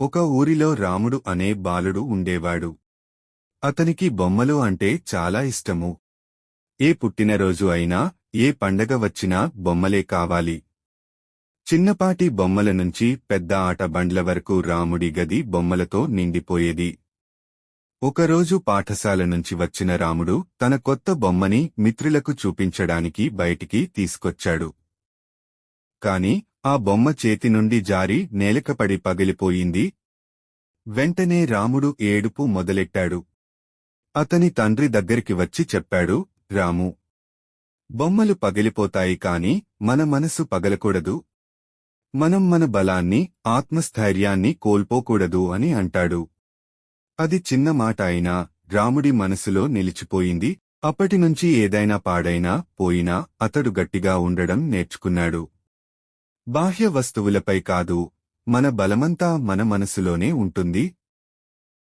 ఒక ఊరిలో రాముడు అనే బాలుడు ఉండేవాడు. అతనికి బొమ్మలు అంటే చాలా ఇష్టము. ఏ పుట్టినరోజు అయినా ఏ పండగ వచ్చినా బొమ్మలే కావాలి. చిన్నపాటి బొమ్మల నుంచి పెద్ద ఆట బండ్ల వరకు రాముడి గది బొమ్మలతో నిండిపోయేది. ఒకరోజు పాఠశాల నుంచి వచ్చిన రాముడు తన కొత్త బొమ్మని మిత్రులకు చూపించడానికి బయటికి తీసుకొచ్చాడు. కాని ఆ బొమ్మ చేతి నుండి జారి నేలకపడి పగిలిపోయింది. వెంటనే రాముడు ఏడుపు మొదలెట్టాడు. అతని తండ్రి దగ్గరికి వచ్చి చెప్పాడు రాము బొమ్మలు పగిలిపోతాయి కాని మన మనసు పగలకూడదు. మనం మన బలాన్ని ఆత్మస్థైర్యాన్ని కోల్పోకూడదు అని అంటాడు. అది చిన్న మాట అయినా రాముడి మనసులో నిలిచిపోయింది. అప్పటినుంచి ఏదైనా పాడైనా పోయినా అతడు గట్టిగా ఉండడం నేర్చుకున్నాడు. బాహ్య వస్తువులపై కాదు మన బలమంతా మన మనసులోనే ఉంటుంది.